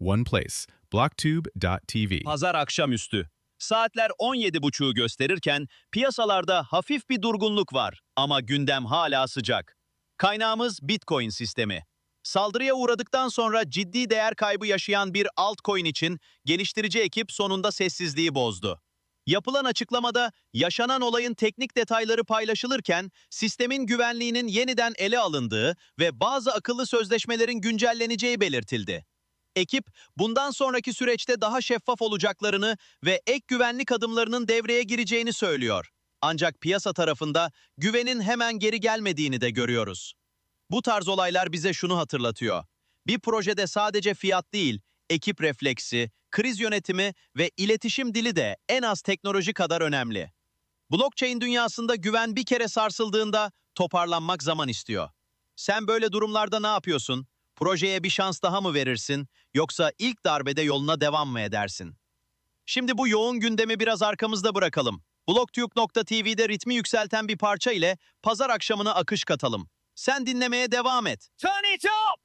one place. Blocktube.tv. Pazar akşamüstü. Saatler 17.30'u gösterirken piyasalarda hafif bir durgunluk var ama gündem hala sıcak. Kaynağımız Bitcoin sistemi. Saldırıya uğradıktan sonra ciddi değer kaybı yaşayan bir altcoin için geliştirici ekip sonunda sessizliği bozdu. Yapılan açıklamada yaşanan olayın teknik detayları paylaşılırken sistemin güvenliğinin yeniden ele alındığı ve bazı akıllı sözleşmelerin güncelleneceği belirtildi. Ekip bundan sonraki süreçte daha şeffaf olacaklarını ve ek güvenlik adımlarının devreye gireceğini söylüyor. Ancak piyasa tarafında güvenin hemen geri gelmediğini de görüyoruz. Bu tarz olaylar bize şunu hatırlatıyor. Bir projede sadece fiyat değil, ekip refleksi, kriz yönetimi ve iletişim dili de en az teknoloji kadar önemli. Blockchain dünyasında güven bir kere sarsıldığında toparlanmak zaman istiyor. Sen böyle durumlarda ne yapıyorsun? Projeye bir şans daha mı verirsin yoksa ilk darbede yoluna devam mı edersin? Şimdi bu yoğun gündemi biraz arkamızda bırakalım. Blogtürk.tv'de ritmi yükselten bir parça ile pazar akşamına akış katalım. Sen dinlemeye devam et. Turn it up!